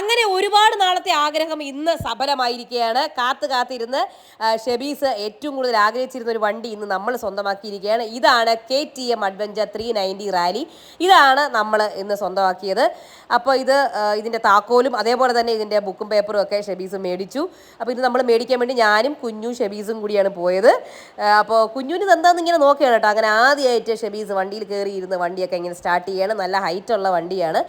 അങ്ങനെ ഒരുപാട് നാളത്തെ ആഗ്രഹം ഇന്ന് സഫലമായിരിക്കുകയാണ്. കാത്ത് കാത്തിരുന്ന് ഷെബീസ് ഏറ്റവും കൂടുതൽ ആഗ്രഹിച്ചിരുന്ന ഒരു വണ്ടി ഇന്ന് നമ്മൾ സ്വന്തമാക്കിയിരിക്കുകയാണ്. ഇതാണ് K T M adventure three ninety rally. ഇതാണ് നമ്മൾ ഇന്ന് സ്വന്തമാക്കിയത്. അപ്പോൾ ഇത് ഇതിന്റെ താക്കോലും അതേപോലെ തന്നെ ഇതിന്റെ ബുക്കും പേപ്പറും ഒക്കെ ഷെബീസ് മേടിച്ചു. അപ്പോൾ ഇത് നമ്മൾ മേടിക്കാൻ വേണ്ടി ഞാനും കുഞ്ഞു ഷെബീസും കൂടിയാണ് പോയത്. അപ്പോൾ കുഞ്ഞുവിന് എന്താണെന്ന് ഇങ്ങനെ നോക്കുകയാണ് കേട്ടോ. അങ്ങനെ ആദ്യമായിട്ട് ഷെബീസ് വണ്ടിയിൽ കയറിയിരുന്ന് വണ്ടിയൊക്കെ ഇങ്ങനെ സ്റ്റാർട്ട് ചെയ്യുകയാണ് നല്ല ഹൈറ്റുള്ള വണ്ടിയാണ്.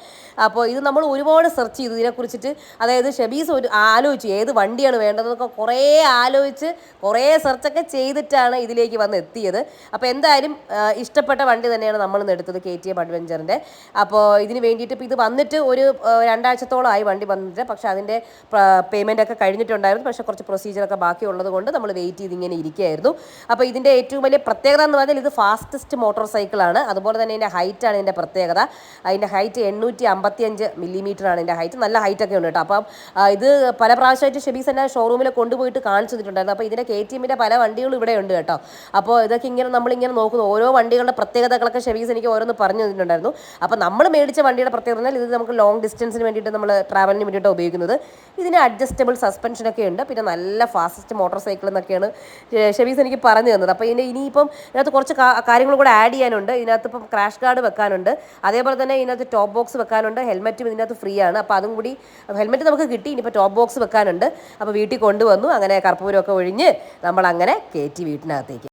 അപ്പോൾ ഇത് നമ്മൾ ഒരുപാട് സെർച്ച് ചെയ്തു. ഇതിനെക്കുറിച്ചിട്ട് അതായത് ഷബീസ് ഒരു ആലോചിച്ചു ഏത് വണ്ടിയാണ് വേണ്ടതെന്നൊക്കെ കുറേ ആലോചിച്ച് കുറേ സെർച്ചൊക്കെ ചെയ്തിട്ടാണ് ഇതിലേക്ക് വന്ന് എത്തിയത്. അപ്പോൾ എന്തായാലും ഇഷ്ടപ്പെട്ട വണ്ടി തന്നെയാണ് നമ്മൾ എടുത്തത് കെ ടി എം അഡ്വഞ്ചറിന്റെ. അപ്പോൾ ഇതിന് വേണ്ടിയിട്ട് ഇപ്പോൾ ഇത് വന്നിട്ട് ഒരു രണ്ടാഴ്ചത്തോളമായി വണ്ടി വന്നിട്ട് പക്ഷേ അതിന്റെ പേയ്മെന്റ് ഒക്കെ കഴിഞ്ഞിട്ടുണ്ടായിരുന്നു. പക്ഷേ കുറച്ച് പ്രൊസീജിയറൊക്കെ ബാക്കിയുള്ളത് കൊണ്ട് നമ്മൾ വെയിറ്റ് ചെയ്ത് ഇങ്ങനെ ഇരിക്കുകയായിരുന്നു. അപ്പോൾ ഇതിന്റെ ഏറ്റവും വലിയ പ്രത്യേകത എന്ന് പറഞ്ഞാൽ ഇത് ഫാസ്റ്റസ്റ്റ് മോട്ടോർ സൈക്കിളാണ്. അതുപോലെ തന്നെ ഇതിന്റെ ഹൈറ്റാണ് ഇതിന്റെ പ്രത്യേകത. അതിന്റെ ഹൈറ്റ് എണ്ണൂറ്റി അമ്പത്തിയഞ്ച് മില്ലിമീറ്റർ ആണ് ഇതിന്റെ ഹൈറ്റ്. നല്ല ഹൈറ്റ് ഒക്കെ ഉണ്ട് കേട്ടോ. അപ്പം ഇത് പല പ്രാവശ്യമായിട്ട് ഷെബീസ് എന്നെ ഷോറൂമിൽ കൊണ്ടുപോയിട്ട് കാണിച്ചു തന്നിട്ടുണ്ടായിരുന്നു അപ്പോൾ ഇതിന്റെ കെ ടി എമ്മിന്റെ പല വണ്ടികളും ഇവിടെ ഉണ്ട് കേട്ടോ. അപ്പോൾ ഇതൊക്കെ ഇങ്ങനെ നമ്മളിങ്ങനെ നോക്കുന്നു. ഓരോ വണ്ടികളുടെ പ്രത്യേകതകളൊക്കെ ഷെബീസ് എനിക്ക് ഓരോന്ന് പറഞ്ഞു തന്നിട്ടുണ്ടായിരുന്നു. അപ്പോൾ നമ്മൾ മേടിച്ച വണ്ടിയുടെ പ്രത്യേകത ഇത് നമുക്ക് ലോങ് ഡിസ്റ്റൻസിന് വേണ്ടിയിട്ട് നമ്മൾ ട്രാവലിന് വേണ്ടിയിട്ട് ഉപയോഗിക്കുന്നത്. ഇതിന് അഡ്ജസ്റ്റബിൾ സസ്പെൻഷനൊക്കെ ഉണ്ട്. പിന്നെ നല്ല ഫാസ്റ്റ് മോട്ടോർ സൈക്കിൾ എന്നൊക്കെയാണ് ഷെബീസ് എനിക്ക് പറഞ്ഞു തന്നത്. അപ്പോൾ ഇതിന് ഇനിയിപ്പം ഇതിനകത്ത് കുറച്ച് കാര്യങ്ങൾ കൂടെ ആഡ് ചെയ്യാനുണ്ട്. ഇതിനകത്ത് ഇപ്പം ക്രാഷ് ഗാർഡ് വെക്കാനുണ്ട്. അതേപോലെ തന്നെ ഇതിനകത്ത് ടോപ്പ് ബോക്സ് വെക്കാനുണ്ട്. ഹെൽമെറ്റും ഇതിനകത്ത് ഫ്രീ ആണ്. അപ്പോൾ അതും കൂടി ഹെൽമെറ്റ് നമുക്ക് കിട്ടി. ഇനിയിപ്പോൾ ടോപ്പ് ബോക്സ് വെക്കാനുണ്ട്. അപ്പോൾ വീട്ടിൽ കൊണ്ടുവന്നു. അങ്ങനെ കർപ്പൂരമൊക്കെ ഒഴിഞ്ഞ് നമ്മളങ്ങനെ കയറ്റി വീട്ടിനകത്തേക്ക്.